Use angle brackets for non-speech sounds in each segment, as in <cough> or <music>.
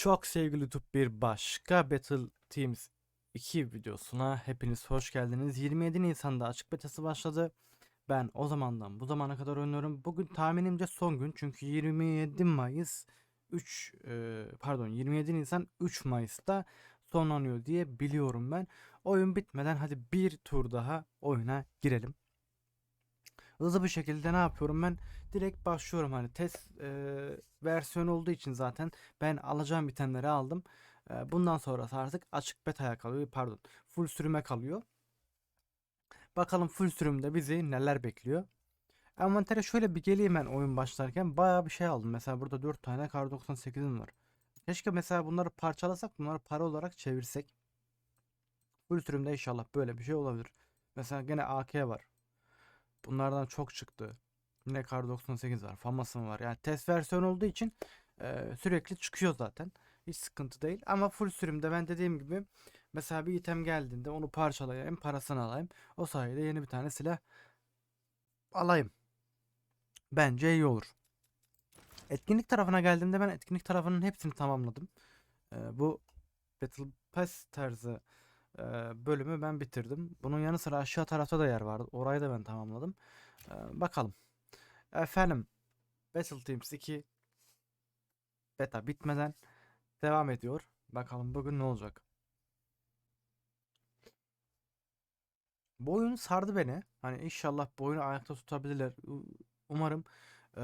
Çok sevgili YouTube bir başka Battle Teams 2 videosuna hepiniz hoş geldiniz. 27 Nisan'da açık betası başladı. Ben o zamandan bu zamana kadar oynuyorum. Bugün tahminimce son gün çünkü 27 Mayıs 3 e, pardon 27 Nisan 3 Mayıs'ta sonlanıyor diye biliyorum ben. Oyun bitmeden hadi bir tur daha oyuna girelim. Hızlı bir şekilde ne yapıyorum ben? Direkt başlıyorum hani test e, versiyon olduğu için zaten ben alacağım bitenleri aldım. E, bundan sonrası artık açık beta'ya kalıyor. Pardon. Full sürüme kalıyor. Bakalım full sürümde bizi neler bekliyor. Envantere şöyle bir geleyim ben oyun başlarken bayağı bir şey aldım. Mesela burada 4 tane kar 98'im var. Keşke mesela bunları parçalasak bunları para olarak çevirsek. Full sürümde inşallah böyle bir şey olabilir. Mesela gene AK var. Bunlardan çok çıktı. Yine kar 98 var. Famas'ın var. Yani test versiyon olduğu için e, sürekli çıkıyor zaten. Hiç sıkıntı değil. Ama full sürümde ben dediğim gibi mesela bir item geldiğinde onu parçalayayım, parasını alayım. O sayede yeni bir tane silah alayım. Bence iyi olur. Etkinlik tarafına geldiğimde ben etkinlik tarafının hepsini tamamladım. E, bu Battle Pass tarzı e, bölümü ben bitirdim. Bunun yanı sıra aşağı tarafta da yer vardı. Orayı da ben tamamladım. E, bakalım. Efendim Battle Teams 2 beta bitmeden devam ediyor. Bakalım bugün ne olacak. Bu oyun sardı beni. Hani inşallah bu oyunu ayakta tutabilirler. Umarım eee,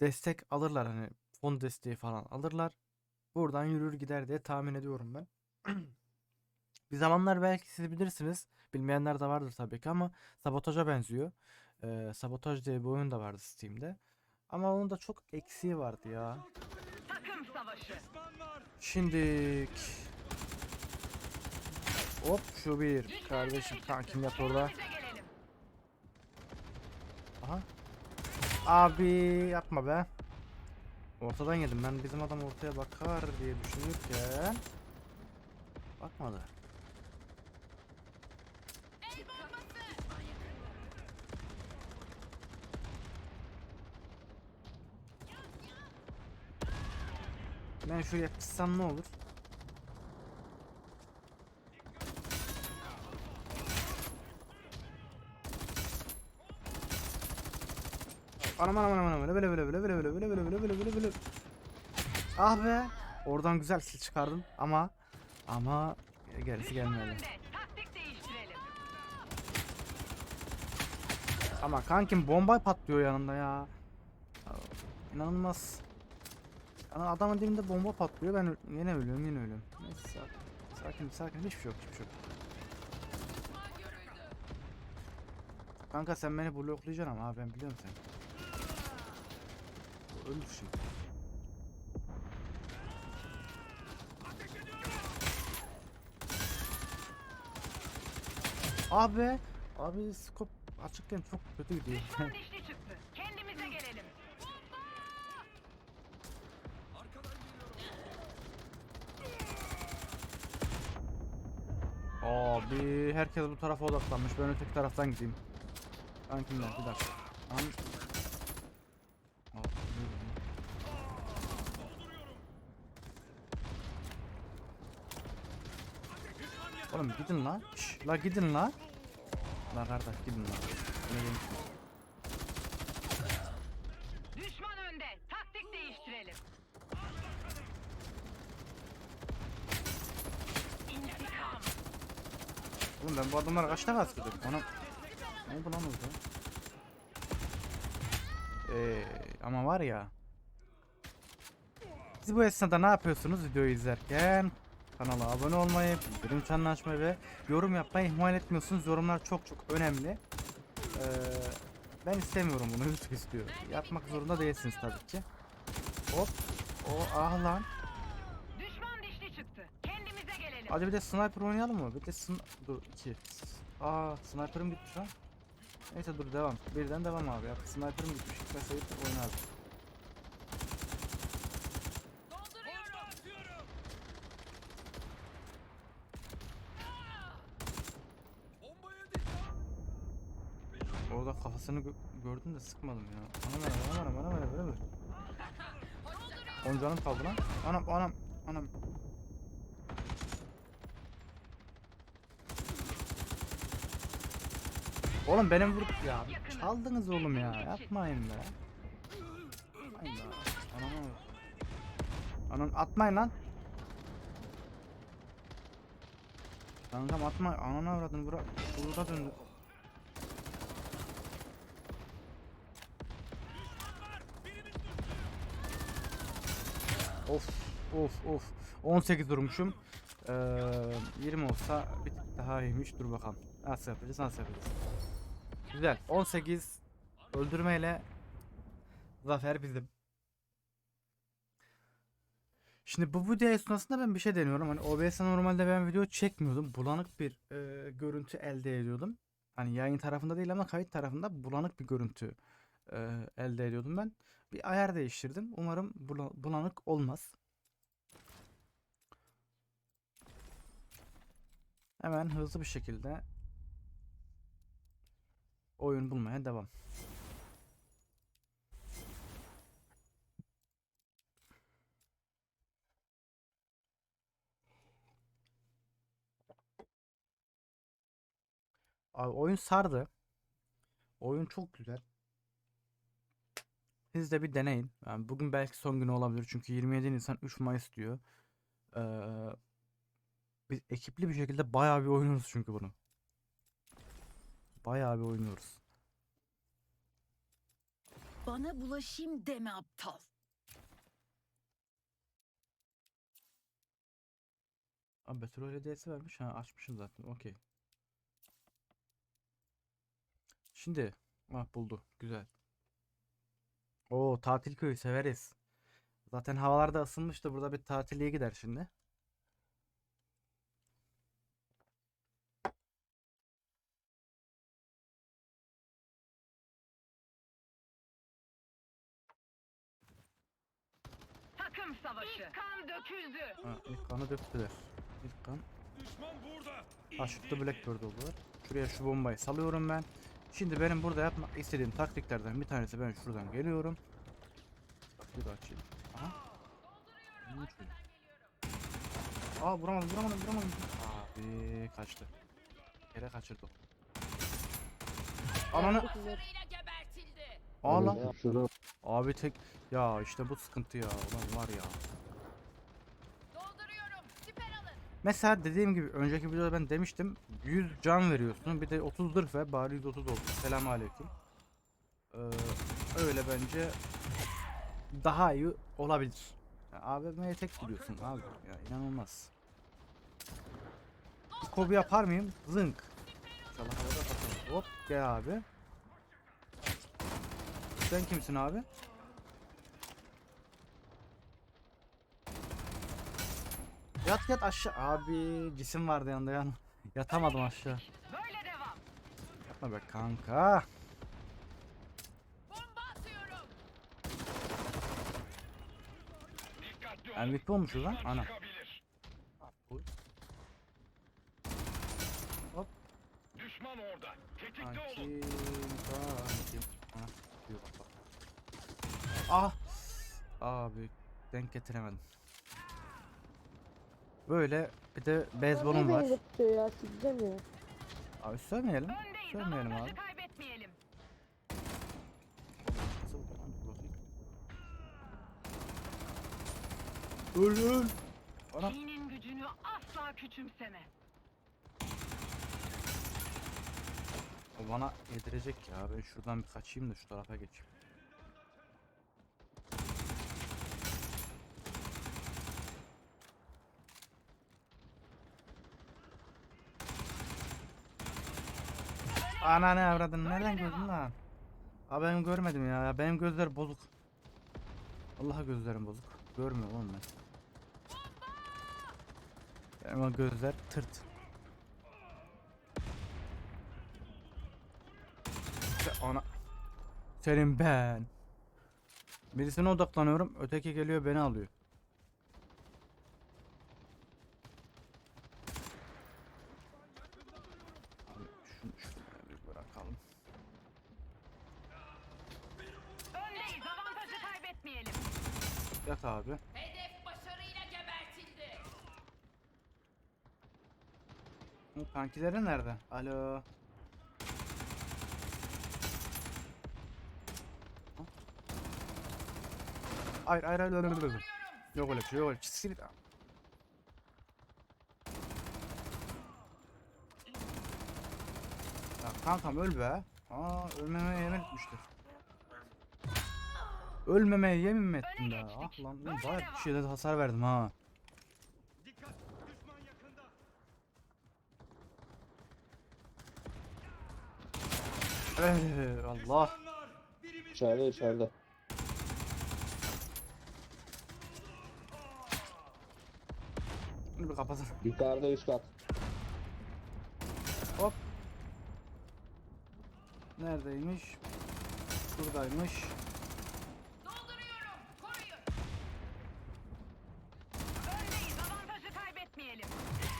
destek alırlar hani fon desteği falan alırlar. Buradan yürür gider diye tahmin ediyorum ben. <clears throat> Bir zamanlar belki siz bilirsiniz. Bilmeyenler de vardır tabii ki ama sabotaja benziyor. Ee, sabotaj diye bir oyun da vardı Steam'de. Ama onun da çok eksiği vardı ya. Takım savaşı. Şimdilik Hop şu bir kardeşim kankim yat orada. Aha. Abi yapma be. Ortadan yedim ben bizim adam ortaya bakar diye düşünürken bakmadı. Ben şuraya kıssam ne olur? Anam anam anam anam böyle böyle böyle böyle böyle böyle böyle böyle böyle böyle Ah be oradan güzel kill çıkardım ama ama gerisi gelmedi. Ama kankim bomba patlıyor yanında ya. Ya, İnanılmaz. Yani adamın dibinde bomba patlıyor ben yine ölüyorum yine ölüyorum. Neyse sakin sakin, sakin. hiçbir şey yok hiçbir şey yok. Kanka sen beni bloklayacaksın ama abi ben biliyorum seni. Ölür şey. Abi abi skop açıkken çok kötü gidiyor. <laughs> <laughs> Düşman dişli çıktı. Kendimize gelelim. Abi herkes bu tarafa odaklanmış. Ben öteki taraftan gideyim. Kankimler bir dakika. Yürü. Oğlum gidin la. Şş, la gidin la. La kardeş gidin la. Ne diyeyim ki? Düşman önde. Taktik değiştirelim. İntikam. Oğlum ben bu adamlara kaç defa sıkıyordum? Ona... Ne oldu lan orada? Ee, ama var ya. Siz bu esnada ne yapıyorsunuz videoyu izlerken? Kanala abone olmayı, bildirim çanını açmayı ve yorum yapmayı ihmal etmiyorsunuz. Yorumlar çok çok önemli. Ee, ben istemiyorum bunu, <laughs> YouTube istiyor. Yapmak zorunda değilsiniz tabii ki. Hop. O ah lan. Hadi bir de sniper oynayalım mı? Bir de sn dur iki. Aa sniper'ım gitmiş lan. Neyse dur devam. Birden devam abi. Ya. Sniper'ım gitmiş. Sayıp oynarız. Orada kafasını gö- gördüm de sıkmadım ya. Bana ver, bana ver, bana ver, bana ver. 10 canım kaldı lan. Anam anam anam. Oğlum benim vurup ya çaldınız oğlum ya yapmayın be. Anam Anam atmayın lan. Kankam atma ananı avradın bura burada döndü. Of of of 18 durmuşum. Ee, 20 olsa bir tık daha iyiymiş. Dur bakalım. Nasıl yapacağız? Nasıl yapacağız? Güzel. 18 öldürmeyle zafer bizim. Şimdi bu video esnasında ben bir şey deniyorum. Hani OBS'de normalde ben video çekmiyordum. Bulanık bir e, görüntü elde ediyordum. Hani yayın tarafında değil ama kayıt tarafında bulanık bir görüntü e, elde ediyordum ben. Bir ayar değiştirdim. Umarım bula- bulanık olmaz. Hemen hızlı bir şekilde oyun bulmaya devam. Abi oyun sardı. Oyun çok güzel. Siz de bir deneyin. Yani bugün belki son günü olabilir çünkü 27 Nisan 3 Mayıs diyor. Ee, biz ekipli bir şekilde bayağı bir oynuyoruz çünkü bunu. Bayağı bir oynuyoruz. Bana bulaşayım deme aptal. Abi petrol hediyesi vermiş. Ha açmışım zaten. Okey. Şimdi ah buldu. Güzel. Oo tatil köyü severiz. Zaten havalar da ısınmıştı. Burada bir tatiliye gider şimdi. Takım savaşı. İlk kan döküldü. Ha, ilk kanı döktüler. İlk kan. Aşıklı Blackbird oldular. Şuraya şu bombayı salıyorum ben. Şimdi benim burada yapmak istediğim taktiklerden bir tanesi ben şuradan geliyorum. Bir açayım. Aha. Aa vuramadım vuramadım vuramadım. Abi kaçtı. Yere kaçırdı. Ananı. Aa lan. Abi tek ya işte bu sıkıntı ya ulan var ya. Dolduruyorum. Siper alın. Mesela dediğim gibi önceki videoda ben demiştim 100 can veriyorsun bir de 30 zırh ver bari 130 oldu. Selam aleyküm. Ee, öyle bence daha iyi olabilir. Ya AVM'ye tek gidiyorsun abi ya inanılmaz. Kobi yapar mıyım? Zınk. İnşallah havada. Hop gel abi. Sen kimsin abi? Yat yat aşağı. Abi cisim vardı yanında yan. <laughs> Yatamadım aşağı. Böyle devam. Yapma be kanka. MVP olmuşuz lan. Ana. Oy. Hop. Düşman orada. Tetikte Kanki. olun. Kanki. Ana. Diyor bak bak. Ah. Abi denk getiremedim. Böyle bir de beyzbolum var. beni ya sikeceğim ya. Abi sövmeyelim. Sövmeyelim abi. Öl öl. Ana. Dinin gücünü asla küçümseme. O bana yedirecek ya. Ben şuradan bir kaçayım da şu tarafa geçeyim. Ana ne avradın nereden gördün lan? Abi ben görmedim ya. Benim gözler bozuk. Allah gözlerim bozuk. Görmüyorum oğlum ben. Benim o gözler tırt. Ana. Senin ben. Birisine odaklanıyorum. Öteki geliyor beni alıyor. Abi şunu Yat abi. Hedef başarıyla gebertildi. Bu kankileri nerede? Alo. Hayır hayır hayır hayır, hayır. Yok öyle bir şey yok öyle bir şey. Ya kankam öl be. Aa ölmemeye yemin etmiştir. Ölmemeye yemin mi ettin be? Ah lan oğlum bayağı bir şeyde hasar verdim ha. Dikkat! Düşman yakında! Ey, Allah. İçeride içeride. Bunu bir kapatın. Yukarıda üst kat. Hop. Neredeymiş? Şuradaymış.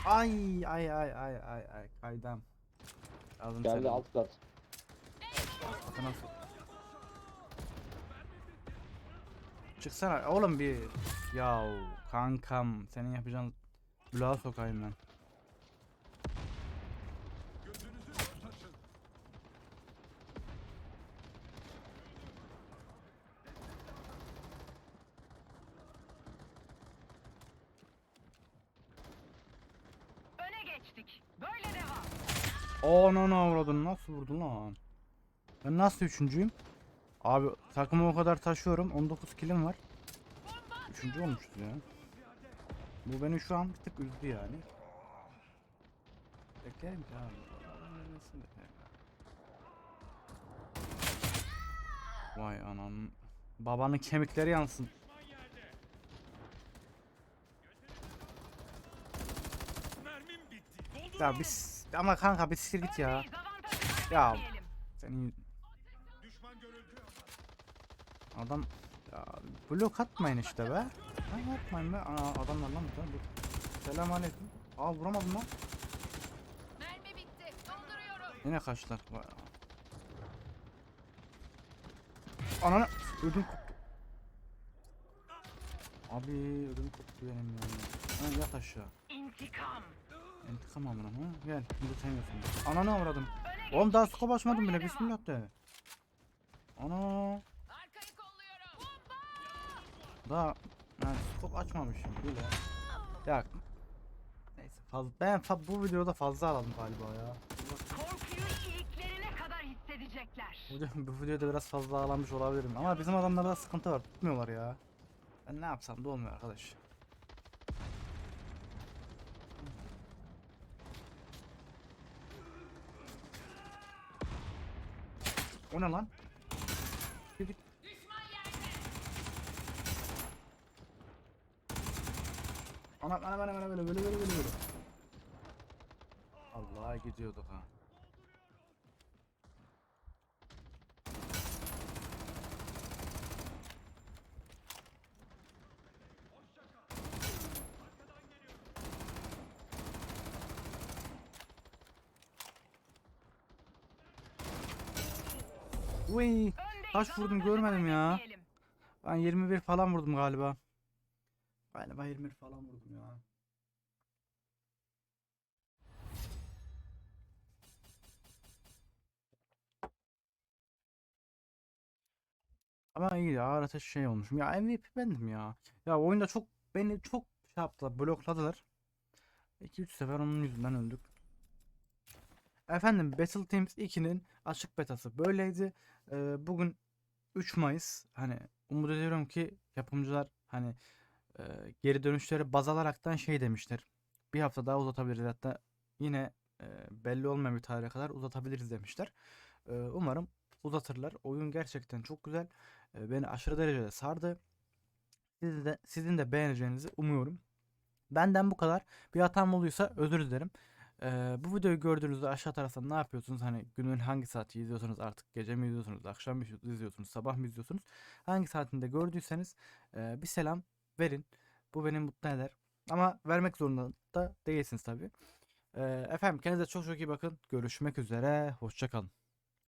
Ay ay ay ay ay ay kaydam. Aldım Geldi alt kat. Nasıl. Çıksana oğlum bir. Yav kankam senin yapacağın bulağa sokayım ben. Öne geçtik. Böyle devam. Ananı avradın nasıl vurdun lan? Ben nasıl üçüncüyüm? Abi takımı o kadar taşıyorum. 19 kilim var. Üçüncü olmuşuz ya. Bu beni şu an bir tık üzdü yani. Beklerim ki abi. Vay anam. Babanın kemikleri yansın. Ya biz ama kanka bir siktir git ya. Ya. Senin. Adam ya blok atmayın işte be. Ha atmayın be. Ana adamlar lan burada. Dur. Selam aleyküm. Aa vuramadım lan. Mermi bitti. Dolduruyorum. Yine kaçtılar. Vay. Ananı ödüm koptu. Abi ödüm koptu benim ya. Ha, yat aşağı. İntikam. İntikam amına ha. Gel. Bunu sen yapın. Ananı avradım. Oğlum daha skop açmadım bile. Bismillah de. Ana. Daha yani skop açmamışım bile. Ya. Neyse fazla. Ben fa- bu videoda fazla aladım galiba ya. Korkuyu. Bu, bu videoda biraz fazla ağlamış olabilirim ama bizim adamlarda sıkıntı var tutmuyorlar ya. Ben ne yapsam da olmuyor arkadaş. O ne lan? Bir git. Düşman yerde. Ana ana ana ana böyle böyle böyle böyle böyle. Allah'a gidiyorduk ha. Uy. Kaç vurdum görmedim ya. ben 21 falan vurdum galiba. Galiba 21 falan vurdum ya. Ama iyi ya arada şey olmuşum. Ya MVP bendim ya. Ya oyunda çok beni çok şey yaptılar blokladılar. 2-3 sefer onun yüzünden öldük. Efendim Battle Teams 2'nin açık betası böyleydi. Ee, bugün 3 Mayıs. Hani umut ediyorum ki yapımcılar hani geri dönüşleri baz alaraktan şey demiştir. Bir hafta daha uzatabiliriz hatta yine e, belli olmayan bir tarihe kadar uzatabiliriz demişler. E, umarım uzatırlar. Oyun gerçekten çok güzel. E, beni aşırı derecede sardı. Siz de, sizin de beğeneceğinizi umuyorum. Benden bu kadar. Bir hatam olduysa özür dilerim. Ee, bu videoyu gördüğünüzde aşağı tarafta ne yapıyorsunuz? Hani günün hangi saati izliyorsunuz artık? Gece mi izliyorsunuz? Akşam mı izliyorsunuz? Sabah mı izliyorsunuz? Hangi saatinde gördüyseniz e, bir selam verin. Bu beni mutlu eder. Ama vermek zorunda da değilsiniz tabii. Ee, efendim kendinize çok çok iyi bakın. Görüşmek üzere. Hoşçakalın.